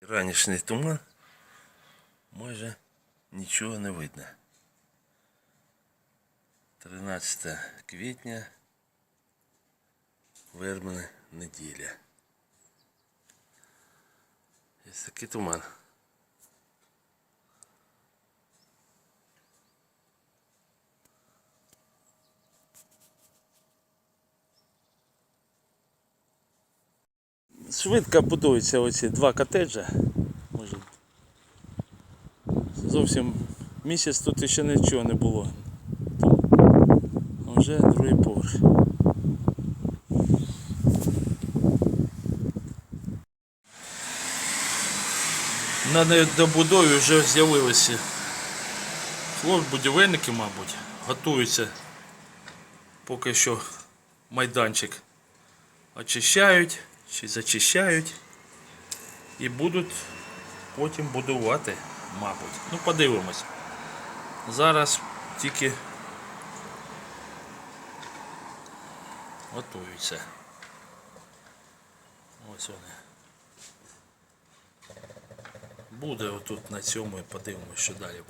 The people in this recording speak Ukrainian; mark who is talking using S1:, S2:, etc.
S1: Ранішній туман майже нічого не видно. 13 квітня, вербна неділя. Є такий туман. Швидко будуються оці два котеджа. Може, зовсім місяць тут ще нічого не було. А вже другий поверх. На недобудові вже з'явилися хлопці-будівельники, мабуть, готуються поки що майданчик очищають чи зачищають і будуть потім будувати, мабуть. Ну, подивимось. Зараз тільки готуються. Ось вони. Буде отут на цьому і подивимось, що далі.